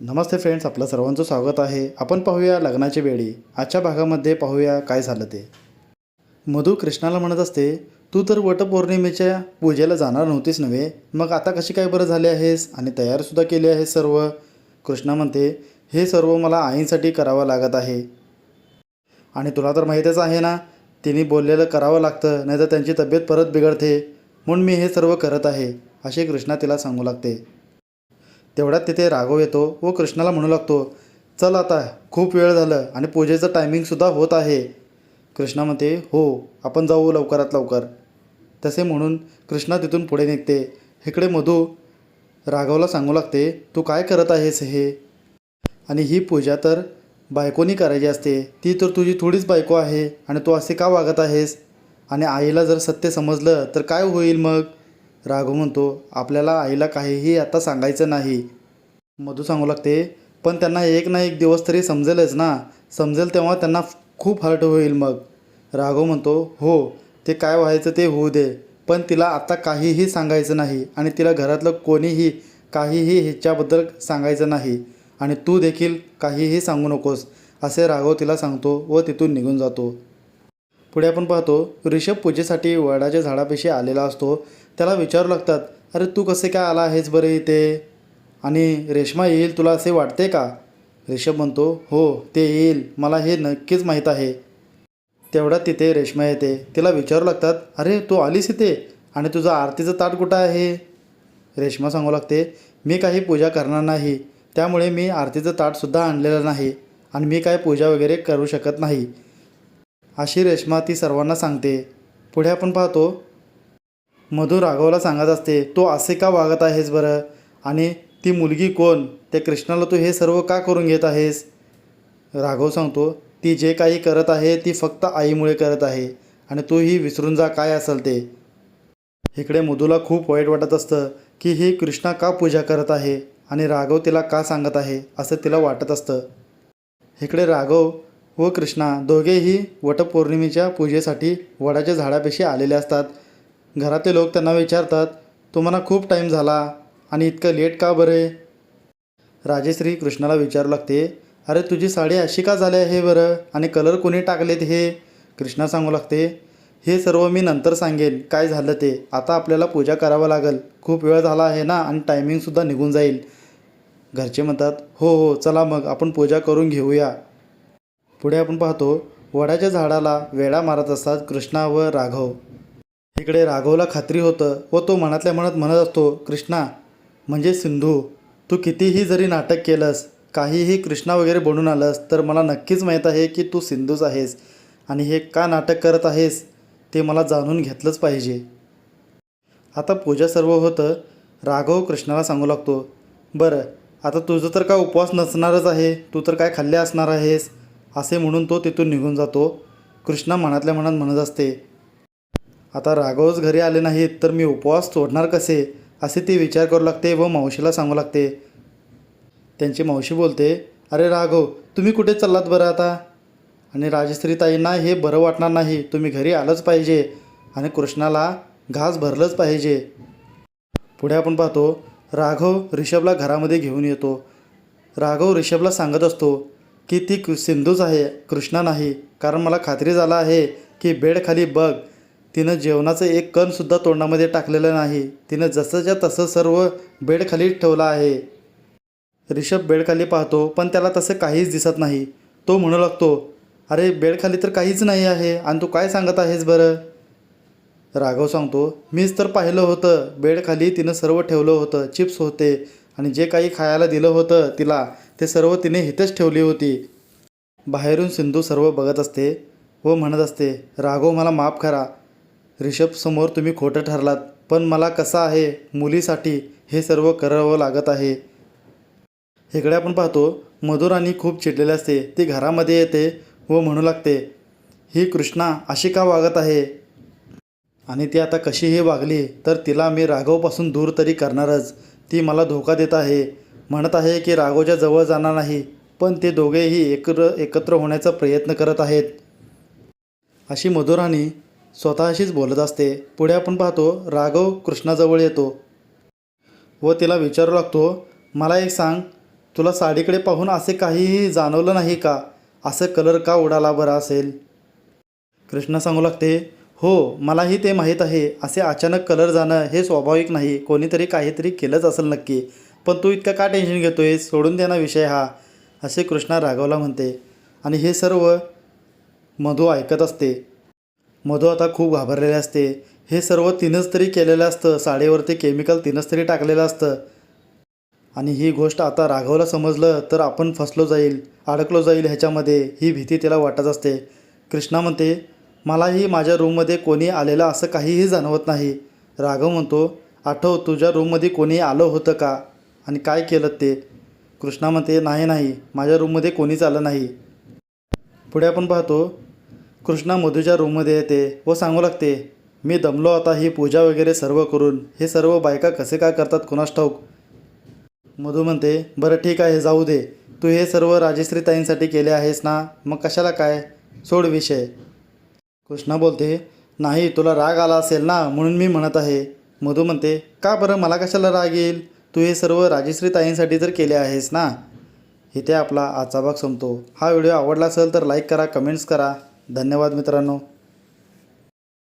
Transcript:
नमस्ते friends आपलं सर्वांचं स्वागत आहे. आपण पाहूया लग्नाची वेळी. आजच्या भागामध्ये पाहूया काय झालं ते. मधू कृष्णाला म्हणत असते तू तर वटपौर्णिमेच्या पूजेला जाणार नव्हतीस नव्हे? मग आता कशी काय बरं झाली आहेस? आणि तयारसुद्धा केली आहेस सर्व? कृष्णा म्हणते हे सर्व मला आईंसाठी करावं लागत आहे. आणि तुला तर माहीतच आहे ना तिने बोललेलं करावं लागतं नाहीतर त्यांची तब्येत परत बिघडते. म्हणून मी हे सर्व करत आहे असे कृष्णा तिला सांगू लागते. तेवढ्यात तिथे राघव येतो व कृष्णाला म्हणू लागतो चल आता खूप वेळ झालं आणि पूजेचं टायमिंगसुद्धा होत आहे. कृष्णा म्हणते हो आपण जाऊ लवकरात लवकर. तसे म्हणून कृष्णा तिथून पुढे निघते. इकडे मधू राघवला सांगू लागते तू काय करत आहेस हे? आणि ही पूजा तर बायकोनी करायची असते. ती तर तुझी थोडीच बायको आहे आणि तू असे का वागत आहेस? आणि आईला जर सत्य समजलं तर काय होईल मग? राघव म्हणतो आपल्याला आईला काहीही आता सांगायचं नाही. मधू सांगू लागते. पण त्यांना एक ना एक दिवस तरी समजेलच ना. समजेल तेव्हा त्यांना खूप हर्ट होईल मग. राघव म्हणतो हो ते काय व्हायचं ते होऊ दे. पण तिला आता काहीही सांगायचं नाही आणि तिला घरातलं कोणीही काहीही ह्याच्याबद्दल सांगायचं नाही. आणि तू देखील काहीही सांगू नकोस असे राघव तिला सांगतो व तिथून निघून जातो. पुढे आपण पाहतो ऋषभ पूजेसाठी वडाच्या झाडापाशी आलेला असतो. त्याला विचारू लागतात अरे तू कसे काय आला आहेस बरं इथे? आणि रेश्मा येईल तुला असे वाटते का? रिषभ म्हणतो हो ते येईल. मला हे नक्कीच माहीत आहे. तेवढ्यात तिथे रेश्मा येते. तिला विचारू लागतात अरे तू आलीस इथे? आणि तुझं आरतीचं ताट कुठं आहे? रेश्मा सांगू लागते मी काही पूजा करणार नाही. त्यामुळे मी आरतीचं ताटसुद्धा आणलेलं नाही. आणि मी काय पूजा वगैरे करू शकत नाही. अशी रेश्मा ती सर्वांना सांगते. पुढे आपण पाहतो मधू राघवला सांगत असते तो असे का वागत आहेस बरं? आणि ती मुलगी कोण? त्या कृष्णाला तू हे सर्व का करून घेत आहेस? राघव सांगतो ती जे काही करत आहे ती फक्त आईमुळे करत आहे आणि तूही विसरून जा काय असेल ते. इकडे मधूला खूप वाईट वाटत असतं की ही कृष्णा का पूजा करत आहे आणि राघव तिला का सांगत आहे असं तिला वाटत असतं. इकडे राघव व कृष्णा दोघेही वटपौर्णिमेच्या पूजेसाठी वडाच्या झाडापेशी आलेले असतात. घरातले लोक त्यांना विचारतात तुम्हाला खूप टाईम झाला. आणि इतकं लेट का बरं राजेश्री कृष्णाला विचारू लागते अरे तुझी साडी अशी का झाली आहे बरं? आणि कलर कोणी टाकलेत हे? कृष्णा सांगू लागते हे सर्व मी नंतर सांगेन काय झालं ते? आता आपल्याला पूजा करावं लागेल. खूप वेळ झाला आहे ना आणि टायमिंगसुद्धा निघून जाईल. घरचे म्हणतात हो हो चला मग आपण पूजा करून घेऊया. पुढे आपण पाहतो वडाच्या झाडाला वेळा मारत असतात कृष्णा व राघव. इकडे राघवला खात्री होतं व तो मनातल्या मनात म्हणत असतो कृष्णा म्हणजे सिंधू तू कितीही जरी नाटक केलंस काहीही कृष्णा वगैरे बनून आलंस तर मला नक्कीच माहीत आहे की तू सिंधूच आहेस. आणि हे का नाटक करत आहेस ते मला जाणून घेतलंच पाहिजे. आता पूजा सर्व होतं राघव कृष्णाला सांगू लागतो बरं आता तुझं तर काय उपवास नसणारच आहे तू तर काय खाल्ले असणार आहेस? असे म्हणून तो तिथून निघून जातो. कृष्णा मनातल्या मनात म्हणत असते आता राघवच घरी आले नाहीत तर मी उपवास सोडणार कसे? असे ती विचार करू लागते व मावशीला सांगू लागते. त्यांची मावशी बोलते अरे राघव तुम्ही कुठे चाललात बरं आता? आणि राजश्री ताईंना हे बरं वाटणार नाही. तुम्ही घरी आलंच पाहिजे आणि कृष्णाला घास भरलंच पाहिजे. पुढे आपण पाहतो राघव रिषभला घरामध्ये घेऊन येतो. राघव रिषभला सांगत असतो की ती कृ- सिंधूच आहे कृष्णा नाही. कारण मला खात्री झाला आहे की बेडखाली बघ तिनं जेवणाचं एक कणसुद्धा तोंडामध्ये टाकलेलं नाही. तिनं जसंच्या तसं सर्व बेडखाली ठेवलं आहे. रिषभ बेडखाली पाहतो पण त्याला तसं काहीच दिसत नाही. तो म्हणू लागतो अरे बेडखाली तर काहीच नाही आहे. आणि तू काय सांगत आहेस बरं? राघव सांगतो मीच तर पाहिलं होतं. बेडखाली तिनं सर्व ठेवलं होतं. चिप्स होते. आणि जे काही खायला दिलं होतं तिला ते सर्व तिने इथेच ठेवली होती. बाहेरून सिंधू सर्व बघत असते व म्हणत असते राघव मला माफ करा. रिषभसमोर तुम्ही खोटं ठरलात पण मला कसं आहे मुलीसाठी हे सर्व करावं लागत आहे. इकडे आपण पाहतो मधुराणी खूप चिडलेली असते. ती घरामध्ये येते व म्हणू लागते ही कृष्णा अशी का वागत आहे? आणि ती आता कशीही वागली तर तिला मी राघवपासून दूर तरी करणारच. ती मला धोका देत आहे. म्हणत आहे की राघवच्या जवळ जाणार नाही पण ते दोघेही एकत्र एकत्र होण्याचा प्रयत्न करत आहेत. अशी मधुराणी स्वतःशीच बोलत असते. पुढे आपण पाहतो राघव कृष्णाजवळ येतो. व तिला विचारू लागतो मला एक सांग तुला साडीकडे पाहून असे काहीही जाणवलं नाही का? असं कलर का उडाला बरं असेल? कृष्णा सांगू लागते हो मलाही ते माहीत आहे. असे अचानक कलर जाणं हे स्वाभाविक नाही. कोणीतरी काहीतरी केलंच असेल नक्की. पण तू इतकं का टेन्शन घेतोय सोडून दे ना विषय हा. असे कृष्णा राघवला म्हणते. आणि हे सर्व मधू ऐकत असते. मधू आता खूप घाबरलेले असते. हे सर्व तिनंच तरी केलेलं असतं. साडीवरती केमिकल तिनंच तरी टाकलेलं असतं. आणि ही गोष्ट आता राघवला समजलं तर आपण फसलो जाईल अडकलो जाईल ह्याच्यामध्ये. ही भीती तिला वाटत असते. कृष्णा म्हणते मलाही माझ्या रूममध्ये कोणी आलेलं असं काहीही जाणवत नाही. राघव म्हणतो आठव तुझ्या रूममध्ये कोणी आलं होतं का? आणि काय केलं ते? कृष्णा म्हणते नाही नाही. माझ्या रूममध्ये कोणीच आलं नाही. पुढे आपण पाहतो कृष्णा मधूच्या रूममध्ये येते व सांगू लागते मी दमलो आता ही पूजा वगैरे सर्व करून हे सर्व बायका कसे काय करतात कुणास ठाऊक? मधू म्हणते बरं ठीक आहे जाऊ दे. तू हे सर्व राजश्री ताईंसाठी केले आहेस ना? मग कशाला काय? सोड विषय. कृष्णा बोलते नाही तुला राग आला असेल ना म्हणून मी म्हणत आहे. मधू म्हणते का बरं? मला कशाला राग येईल? तू हे सर्व राजश्री ताईंसाठी जर केले आहेस ना? इथे आपला आजचा भाग संपतो. हा व्हिडिओ आवडला असेल तर लाईक करा कमेंट्स करा. धन्यवाद मित्रांनो.